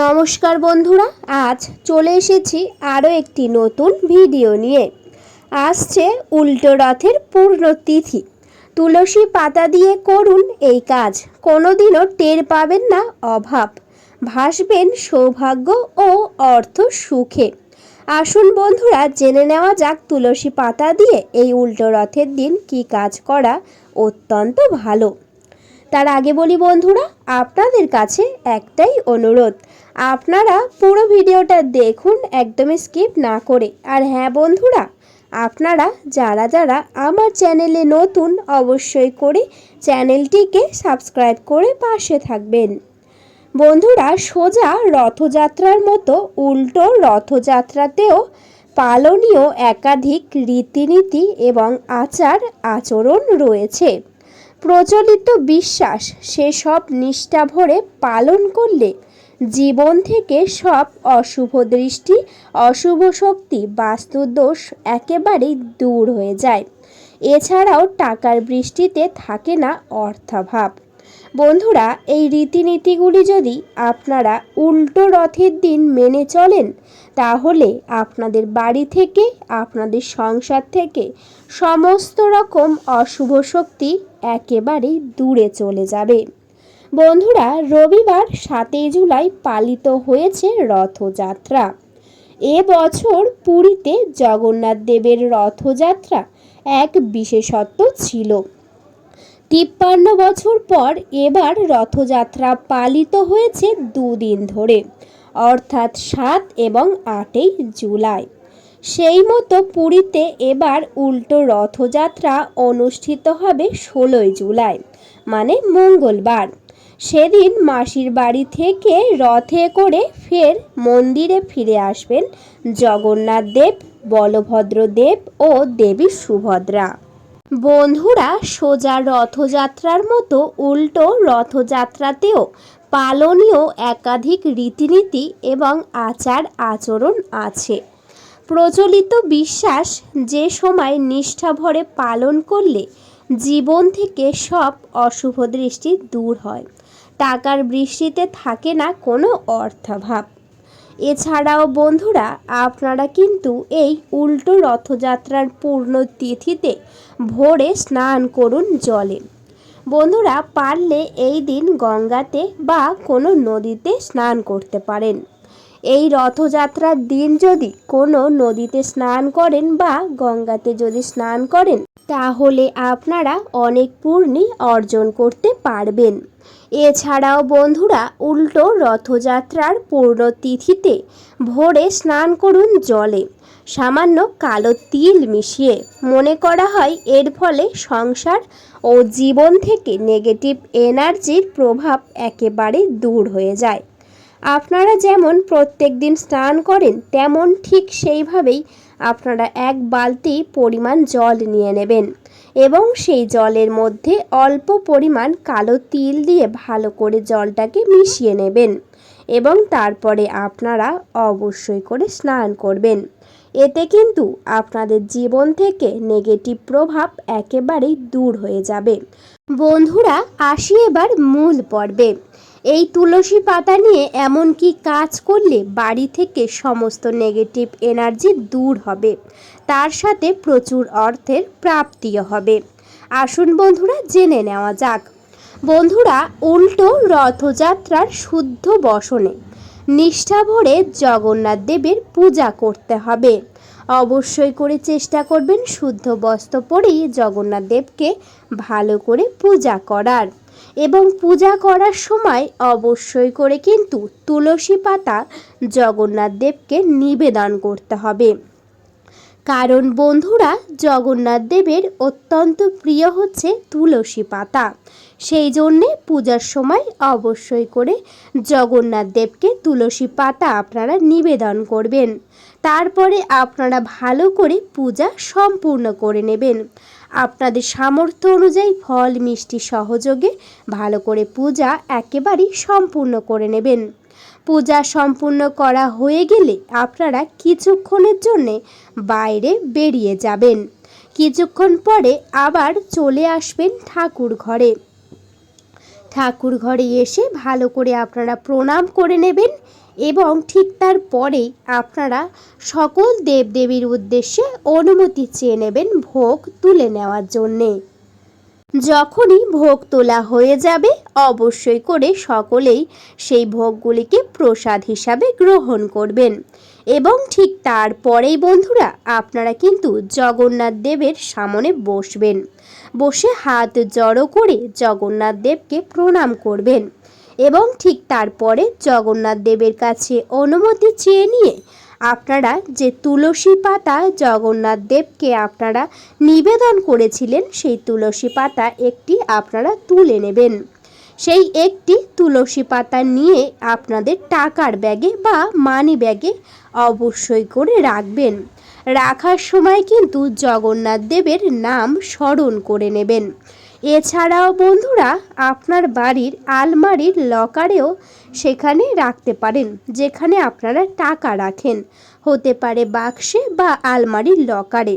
নমস্কার বন্ধুরা, আজ চলে এসেছি আরও একটি নতুন ভিডিও নিয়ে। আসছে উল্টো রথের পূর্ণ তিথি। তুলসী পাতা দিয়ে করুন এই কাজ, কোনোদিনও টের পাবেন না অভাব। ভাসবেন সৌভাগ্য ও অর্থ সুখে। আসুন বন্ধুরা, জেনে নেওয়া যাক তুলসী পাতা দিয়ে এই উল্টো রথের দিন কি কাজ করা অত্যন্ত ভালো। তার আগে বলি বন্ধুরা, আপনাদের কাছে একটাই অনুরোধ। আপনারা পুরো ভিডিওটা দেখুন, একদমই স্কিপ না করে। আর হ্যাঁ বন্ধুরা, আপনারা যারা যারা আমার চ্যানেলে নতুন, অবশ্যই করে চ্যানেলটিকে সাবস্ক্রাইব করে পাশে থাকবেন। বন্ধুরা, সোজা রথযাত্রার মতো উল্টো রথযাত্রাতেও পালনীয় একাধিক রীতিনীতি এবং আচার আচরণ রয়েছে। প্রচলিত বিশ্বাস সেসব নিষ্ঠা ভরে পালন করলে জীবন থেকে সব অশুভ দৃষ্টি, অশুভ শক্তি, বাস্তুদোষ একেবারেই দূর হয়ে যায়। এছাড়াও টাকার বৃষ্টিতে থাকে না অর্থাভাব। বন্ধুরা, এই রীতিনীতিগুলি যদি আপনারা উল্টো রথের দিন মেনে চলেন, তাহলে আপনাদের বাড়ি থেকে, আপনাদের সংসার থেকে সমস্ত রকম অশুভ শক্তি একেবারেই দূরে চলে যাবে। বন্ধুরা, রবিবার সাতই জুলাই পালিত হয়েছে রথযাত্রা। এ বছর পুরীতে জগন্নাথ দেবের রথযাত্রা এক বিশেষত্ব ছিল। তিপ্পান্ন বছর পর এবার রথযাত্রা পালিত হয়েছে দুদিন ধরে, অর্থাৎ সাত এবং আটই জুলাই। সেই মতো পুরীতে এবার উল্টো রথযাত্রা অনুষ্ঠিত হবে ষোলোই জুলাই মানে মঙ্গলবার। সেদিন মাসির বাড়ি থেকে রথে করে ফের মন্দিরে ফিরে আসবেন জগন্নাথ দেব, বলভদ্র দেব ও দেবী সুভদ্রা। বন্ধুরা সোজা রথযাত্রার মতো উল্টো রথযাত্রাতেও পালনীয় একাধিক রীতিনীতি এবং আচার আচরণ আছে। প্রচলিত বিশ্বাস যে সময় নিষ্ঠা ভরে পালন করলে জীবন থেকে সব অশুভ দৃষ্টি দূর হয়। টাকার বৃষ্টিতে থাকে না কোনো অর্থাভাব। এছাড়াও বন্ধুরা, আপনারা কিন্তু এই উল্টো রথযাত্রার পূর্ণ তিথিতে ভোরে স্নান করুন জলে। বন্ধুরা, পারলে এই দিন গঙ্গাতে বা কোনো নদীতে স্নান করতে পারেন। এই রথযাত্রার দিন যদি কোনো নদীতে স্নান করেন বা গঙ্গাতে যদি স্নান করেন তাহলে আপনারা অনেক পূর্ণি অর্জন করতে পারবেন। এছাড়াও বন্ধুরা, উল্টো রথযাত্রার পূর্ণ তিথিতে ভোরে স্নান করুন জলে, সামান্য কালো তিল মিশিয়ে। মনে করা হয়, এর ফলে সংসার ও জীবন থেকে নেগেটিভ এনার্জির প্রভাব একেবারে দূর হয়ে যায়। আপনারা যেমন প্রত্যেক দিন স্নান করেন, তেমন ঠিক সেইভাবেই আপনারা এক বালতি পরিমাণ জল নিয়ে নেবেন এবং সেই জলের মধ্যে অল্প পরিমাণ কালো তিল দিয়ে ভালো করে জলটাকে মিশিয়ে নেবেন এবং তারপরে আপনারা অবশ্যই করে স্নান করবেন। এতে কিন্তু আপনাদের জীবন থেকে নেগেটিভ প্রভাব একেবারেই দূর হয়ে যাবে। বন্ধুরা, আসি এবার মূল পর্বে। এই তুলসী পাতা নিয়ে এমন কি কাজ করলে বাড়ি থেকে সমস্ত নেগেটিভ এনার্জি দূর হবে? তার সাথে প্রচুর অর্থের প্রাপ্তিও হবে। আসুন বন্ধুরা, জেনে নেওয়া যাক। বন্ধুরা, উল্টো রথযাত্রার শুদ্ধ বসনে নিষ্ঠা ভরে জগন্নাথ দেবের পূজা করতে হবে। অবশ্যই করে চেষ্টা করবেন শুদ্ধ বস্ত্র পরেই জগন্নাথ দেবকে ভালো করে পূজা করার। এবং পূজা করার সময় অবশ্যই করে কিন্তু তুলসী পাতা জগন্নাথ দেবকে নিবেদন করতে হবে। কারণ বন্ধুরা, জগন্নাথ দেবের অত্যন্ত প্রিয় হচ্ছে তুলসী পাতা। সেই জন্যে পূজার সময় অবশ্যই করে জগন্নাথ দেবকে তুলসী পাতা আপনারা নিবেদন করবেন। তারপরে আপনারা ভালো করে পূজা সম্পূর্ণ করে নেবেন। আপনাদের সামর্থ্য অনুযায়ী ফল, মিষ্টি সহযোগে ভালো করে পূজা একেবারেই সম্পূর্ণ করে নেবেন। পূজা সম্পূর্ণ করা হয়ে গেলে আপনারা কিছুক্ষণের জন্যে বাইরে বেরিয়ে যাবেন। কিছুক্ষণ পরে আবার চলে আসবেন ঠাকুর ঘরে। ঠাকুর ঘরে এসে ভালো করে আপনারা প্রণাম করে নেবেন এবং ঠিক তার তারপরেই আপনারা সকল দেবদেবীর উদ্দেশ্যে অনুমতি চেয়ে নেবেন ভোগ তুলে নেওয়ার জন্যে। যখনই ভোগ তোলা হয়ে যাবে, অবশ্যই করে সকলেই সেই ভোগগুলিকে প্রসাদ হিসাবে গ্রহণ করবেন। এবং ঠিক তারপরেই বন্ধুরা, আপনারা কিন্তু জগন্নাথ দেবের সামনে বসবেন। বসে হাত জড়ো করে জগন্নাথ দেবকে প্রণাম করবেন। এবং ঠিক তারপরে জগন্নাথ দেবের কাছে অনুমতি চেয়ে নিয়ে আপনারা যে তুলসী পাতা জগন্নাথ দেবকে আপনারা নিবেদন করেছিলেন, সেই তুলসী পাতা একটি আপনারা তুলে নেবেন। সেই একটি তুলসী পাতা নিয়ে আপনাদের টাকার ব্যাগে বা মানি ব্যাগে অবশ্যই করে রাখবেন। রাখার সময় কিন্তু জগন্নাথ দেবের নাম স্মরণ করে নেবেন। এছাড়াও বন্ধুরা আপনার বাড়ির আলমারির লকারেও সেখানে রাখতে পারেন, যেখানে আপনারা টাকা রাখেন। হতে পারে বাক্সে বা আলমারির লকারে।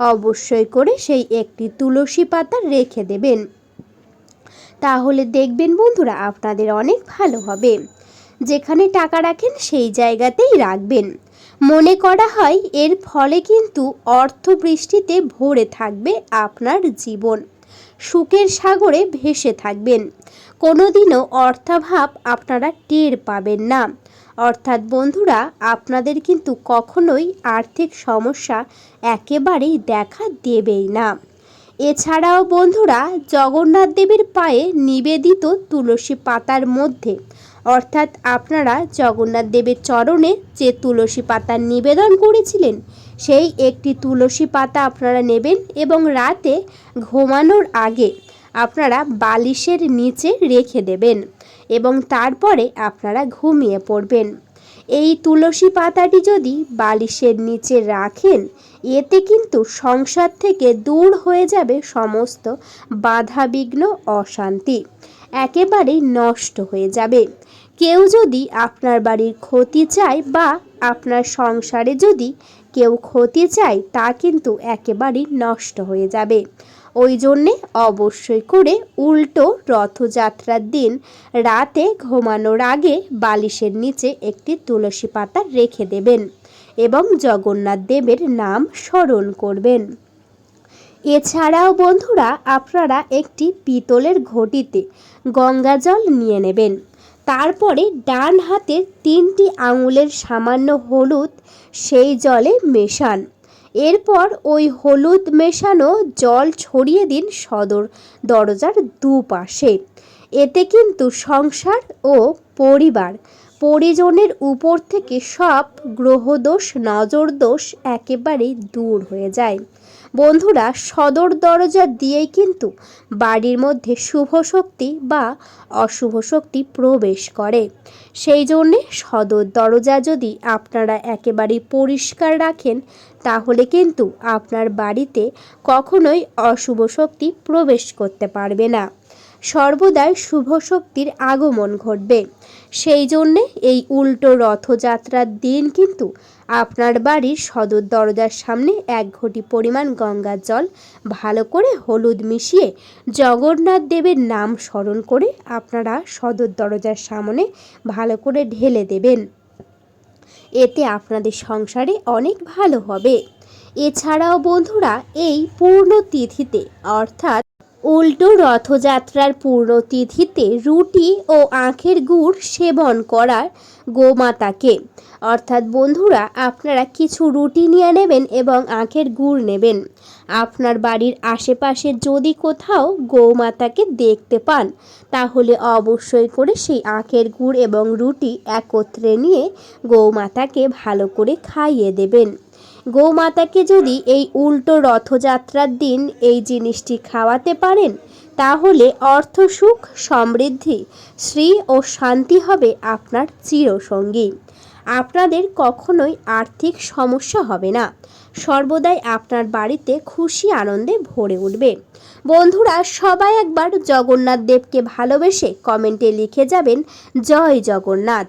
অবশ্যই করে সেই একটি তুলসী পাতা রেখে দেবেন। তাহলে দেখবেন বন্ধুরা আপনাদের অনেক ভালো হবে। যেখানে টাকা রাখেন সেই জায়গাতেই রাখবেন। মনে করা হয় এর ফলে কিন্তু অর্থবৃষ্টিতে ভরে থাকবে আপনার জীবন। সুখের সাগরে ভেসে থাকবেন। কোনোদিনও অর্থাভাব আপনারা টের পাবেন না। অর্থাৎ বন্ধুরা, আপনাদের কিন্তু কখনোই আর্থিক সমস্যা একেবারেই দেখা দেবেই না। এছাড়াও বন্ধুরা, জগন্নাথ দেবের পায়ে নিবেদিত তুলসী পাতার মধ্যে অর্থাৎ আপনারা জগন্নাথ দেবের চরণে যে তুলসী পাতা নিবেদন করেছিলেন, সেই একটি তুলসী পাতা আপনারা নেবেন এবং রাতে ঘুমানোর আগে আপনারা বালিশের নিচে রেখে দেবেন এবং তারপরে আপনারা ঘুমিয়ে পড়বেন। এই তুলসী পাতাটি যদি বালিশের নিচে রাখেন, এতে কিন্তু সংসার থেকে দূর হয়ে যাবে সমস্ত বাধাবিঘ্ন, অশান্তি। একেবারেই নষ্ট হয়ে যাবে। কেউ যদি আপনার বাড়ির ক্ষতি চায় বা আপনার সংসারে যদি কেউ ক্ষতি চায়, তা কিন্তু একেবারেই নষ্ট হয়ে যাবে। ওই জন্যে অবশ্যই করে উল্টো রথযাত্রার দিন রাতে ঘুমানোর আগে বালিশের নিচে একটি তুলসী পাতা রেখে দেবেন এবং জগন্নাথ দেবের নাম স্মরণ করবেন। এছাড়াও বন্ধুরা, আপনারা একটি পিতলের ঘটিতে গঙ্গা জল নিয়ে নেবেন। তারপরে ডান হাতের তিনটি আঙুলের সামান্য হলুদ সেই জলে মেশান। এরপর ওই হলুদ মেশানো জল ছড়িয়ে দিন সদর দরজার দুপাশে। এতে কিন্তু সংসার ও পরিবার, পরিজনের উপর থেকে সব গ্রহদোষ, নজরদোষ একেবারেই দূর হয়ে যায়। বন্ধুরা, সদর দরজা দিয়েই কিন্তু বাড়ির মধ্যে শুভ শক্তি বা অশুভ শক্তি প্রবেশ করে। সেই জন্যে সদর দরজা যদি আপনারা একেবারেই পরিষ্কার রাখেন, তাহলে কিন্তু আপনার বাড়িতে কখনোই অশুভ শক্তি প্রবেশ করতে পারবে না। সর্বদাই শুভ শক্তির আগমন ঘটবে। সেই জন্যে এই উল্টো রথযাত্রার দিন কিন্তু আপনার বাড়ির সদর দরজার সামনে এক ঘটি পরিমাণ গঙ্গার জল ভালো করে হলুদ মিশিয়ে জগন্নাথ দেবের নাম স্মরণ করে আপনারা সদর দরজার সামনে ভালো করে ঢেলে দেবেন। এতে আপনাদের সংসারে অনেক ভালো হবে। এছাড়াও বন্ধুরা, এই পূর্ণ তিথিতে অর্থাৎ উল্টো রথযাত্রার পূর্ণতিথিতে রুটি ও আখের গুড় সেবন করার গোমাতাকে। অর্থাৎ বন্ধুরা, আপনারা কিছু রুটি নিয়ে নেবেন এবং আখের গুড় নেবেন। আপনার বাড়ির আশেপাশে যদি কোথাও গৌমাতাকে দেখতে পান, তাহলে অবশ্যই করে সেই আখের গুড় এবং রুটি একত্রে নিয়ে গৌমাতাকে ভালো করে খাইয়ে দেবেন। গোমাতাকে যদি এই উল্টো রথযাত্রার দিন এই জিনিসটি খাওয়াতে পারেন, তাহলে অর্থ সুখ, সমৃদ্ধি, শ্রী ও শান্তি হবে আপনার চিরসঙ্গী। আপনাদের কখনোই আর্থিক সমস্যা হবে না। সর্বদাই আপনার বাড়িতে খুশি আনন্দে ভরে উঠবে। বন্ধুরা, সবাই একবার জগন্নাথ দেবকে ভালোবেসে কমেন্টে লিখে যাবেন, জয় জগন্নাথ।